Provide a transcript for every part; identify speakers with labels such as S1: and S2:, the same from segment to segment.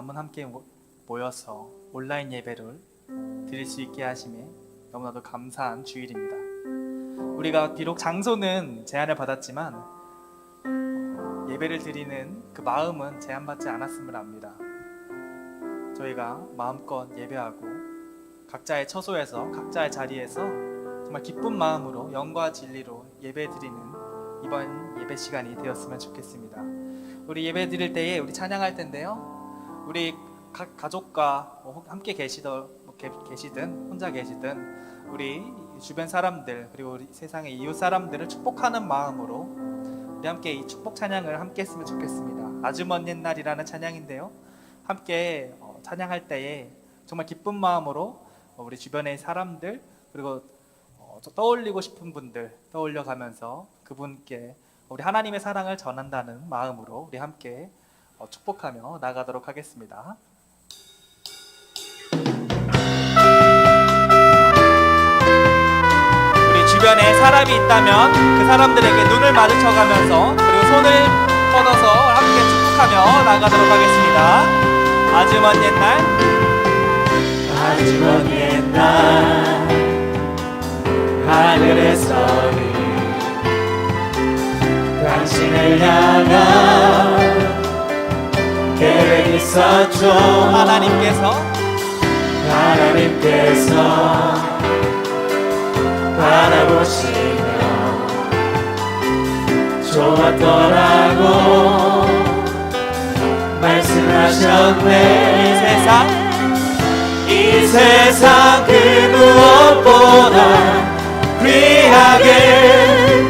S1: 마음은 함께 모- 모여서 온라인 예배를 드릴 수 있게 하심에 너무나도 감사한 주일입니다. 우리가 비록 장소는 제한을 받았지만 어, 예배를 드리는 그 마음은 제한받지 않았음을 압니다. 저희가 마음껏 예배하고 각자의 처소에서 각자의 자리에서 정말 기쁜 마음으로 영과 진리로 예배 드리는 이번 예배 시간이 되었으면 좋겠습니다. 우리 예배 드릴 때에 우리 찬양할 텐데요. 우리 각 가족과 뭐 함께 계시던 뭐 계- 계시든 혼자 계시든 우리 주변 사람들 그리고 우리 세상의 이웃 사람들을 축복하는 마음으로 우리 함께 이 축복 찬양을 함께 했으면 좋겠습니다. 아주 먼 옛날이라는 찬양인데요. 함께 어, 찬양할 때에 정말 기쁜 마음으로 어, 우리 주변의 사람들 그리고 어, 저 떠올리고 싶은 분들 떠올려 가면서 그분께 우리 하나님의 사랑을 전한다는 마음으로 우리 함께 어, 축복하며 나가도록 하겠습니다. 우리 주변에 사람이 있다면 그 사람들에게 눈을 마주쳐가면서 그리고 손을 뻗어서 함께 축복하며 나가도록 하겠습니다. 아주 먼 옛날
S2: 아주 먼 옛날 하늘에서는 당신을 향한 있었죠
S1: 하나님께서?
S2: 하나님께서 바라보시며 좋았더라고 말씀하셨네.
S1: 이 세상?
S2: 이 세상 그 무엇보다 귀하게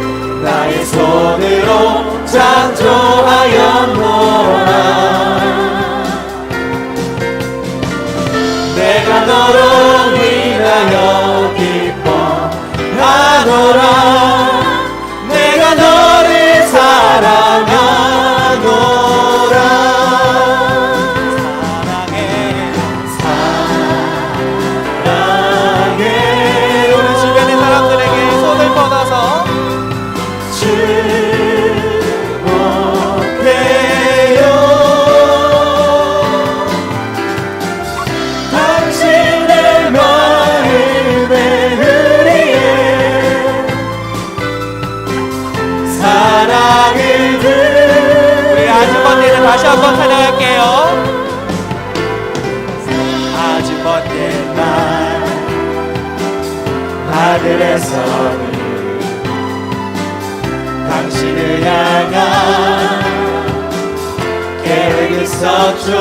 S2: 하늘에서는 당신을 향한 계획 있었죠.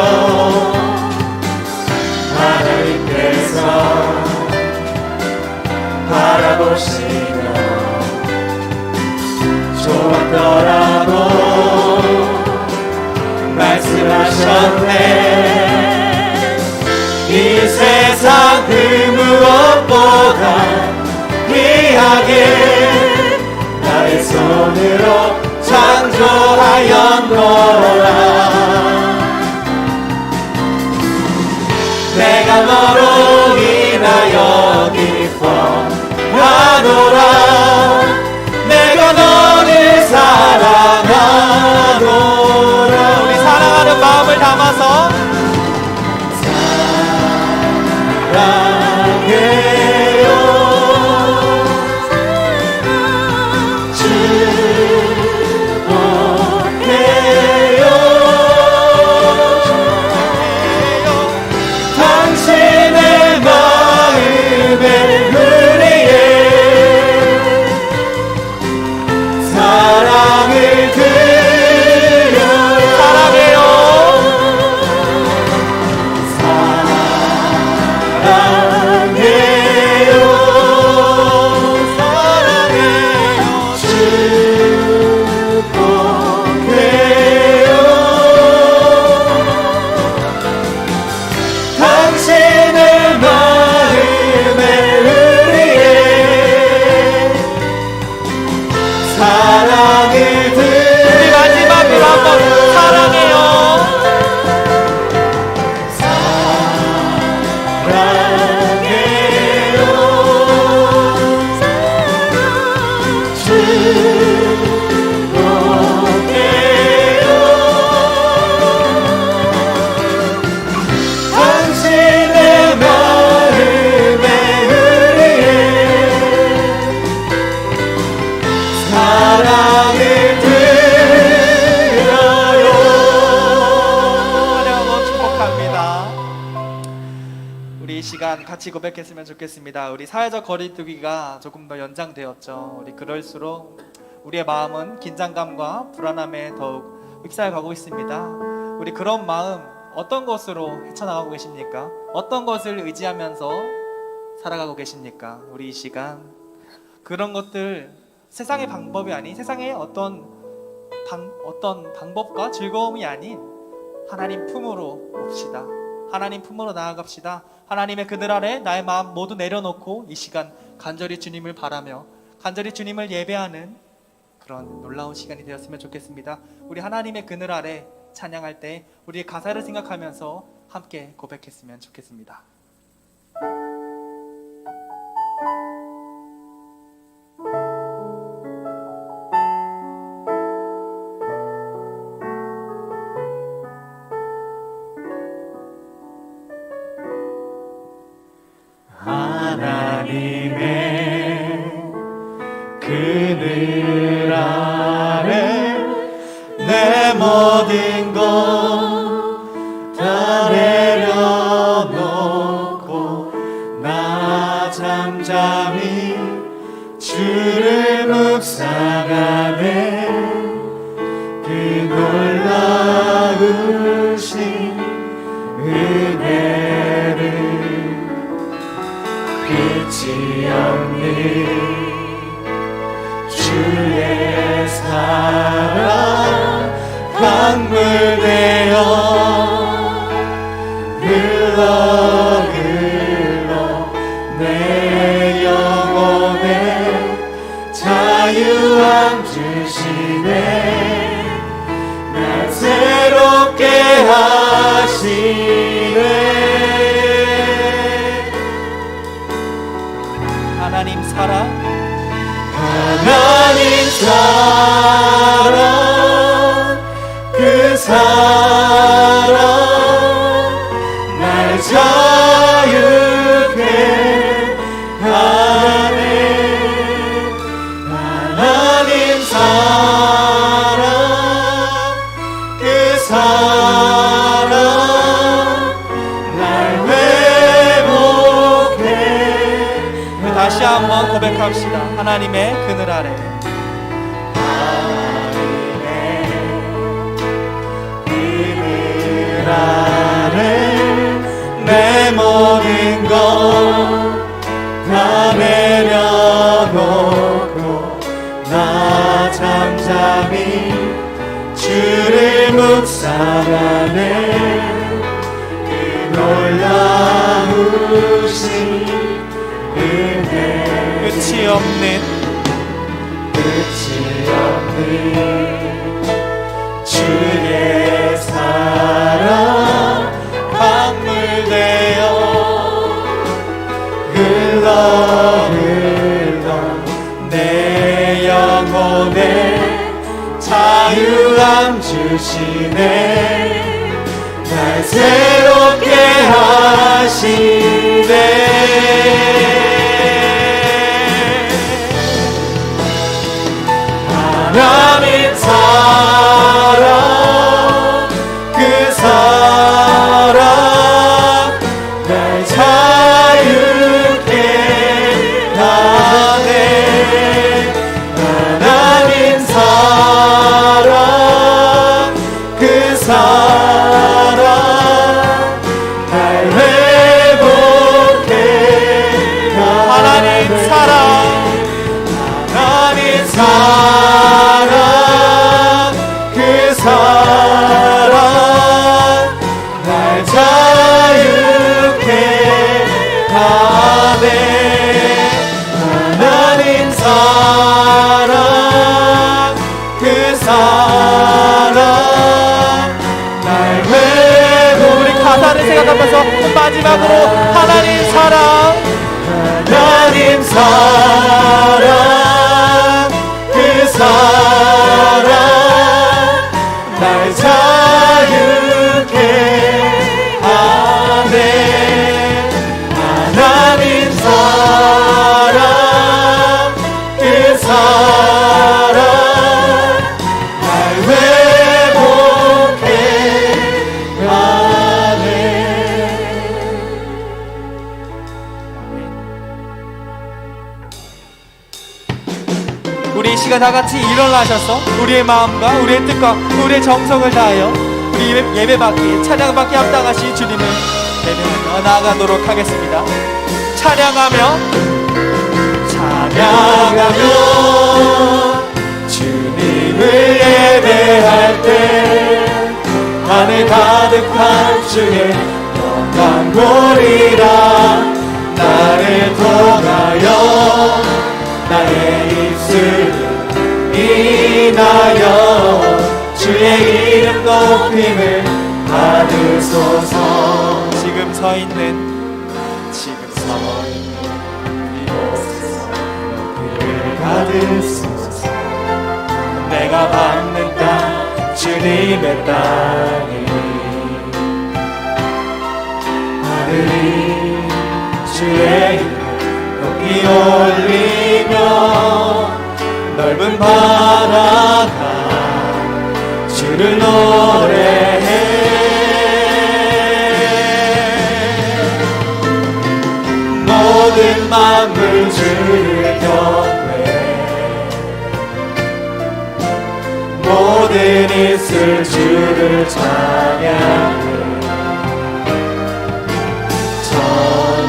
S2: 하나님께서 바라보시며 좋았더라 귀하게 나의 손으로 창조하였노라. 내가 너로 인하여 기뻐하노라
S1: 같이 고백했으면 좋겠습니다. 우리 사회적 거리두기가 조금 더 연장되었죠. 우리 그럴수록 우리의 마음은 긴장감과 불안함에 더욱 휩싸여 가고 있습니다. 우리 그런 마음 어떤 것으로 헤쳐나가고 계십니까? 어떤 것을 의지하면서 살아가고 계십니까? 우리 이 시간 그런 것들 세상의 방법이 아닌 세상의 어떤 방, 어떤 방법과 즐거움이 아닌 하나님 품으로 옵시다. 하나님 품으로 나아갑시다. 하나님의 그늘 아래 나의 마음 모두 내려놓고 이 시간 간절히 주님을 바라며 간절히 주님을 예배하는 그런 놀라운 시간이 되었으면 좋겠습니다. 우리 하나님의 그늘 아래 찬양할 때 우리의 가사를 생각하면서 함께 고백했으면 좋겠습니다.
S2: 하나님의 그늘 아래 내 모든 것 다 내려놓고 나 잠잠히 주를 묵상하네. 그 놀라우신 끝이 없는 주의 사랑 강물되어 흘러 흘러 내 영혼에 자유함 주시네
S1: 사랑
S2: 하나님 사랑 그 사랑
S1: 고백합시다. 하나님의 그늘 아래
S2: 그늘 아래 내 모든 것 자유함 주시네. 날 새롭게 하시네 하
S1: 다 같이 일어나셔서 우리의 마음과 우리의 뜻과 우리의 정성을 다하여 우리 예배, 예배 받기 찬양 받기 합당하신 주님을 예배하며 나아가도록 하겠습니다. 찬양하며
S2: 찬양하며 주님을 예배할 때 하늘 가득한 주의 영광 보리라 나를 통하여 나의 입술을 인하여 주의 이름 높임을 받으소서.
S1: 지금 서 있는
S2: 지금 서 있는 이곳에서 높이를 받으소서. 내가 받는 땅 주님의 땅이. 하늘이 주의 이름 높이 올리며 넓은 바다가 주를 노래해. 모든 만물 주를 경외 모든 입술 주를 찬양해.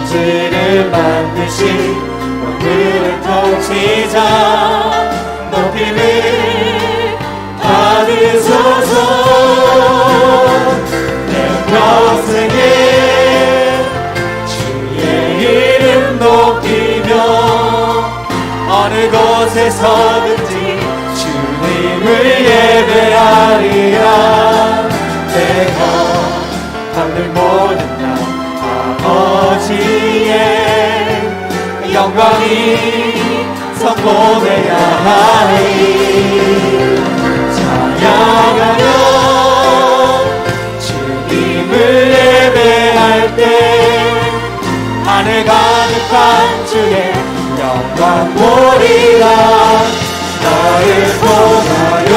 S2: 천지를 만드신 오늘의 통치자 곳에서든지 주님을 예배하리라. 내가 받는 모든 날 아버지의 영광이 선포되야 하리. 찬양하며 주님을 예배할 때 하늘 가득한 주의 보리라 나를 통하여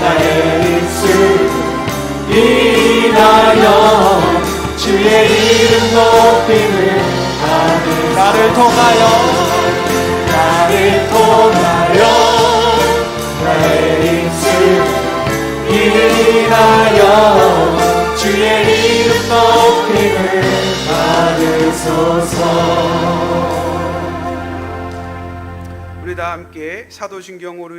S2: 나의 입술 인하여. 주의 이름 높임을 받으
S1: 나를 통하여.
S2: 나를 통하여. 나의 입술 인하여. 주의 이름 높임을 받으소서
S3: 우리 다 함께 사도신경으로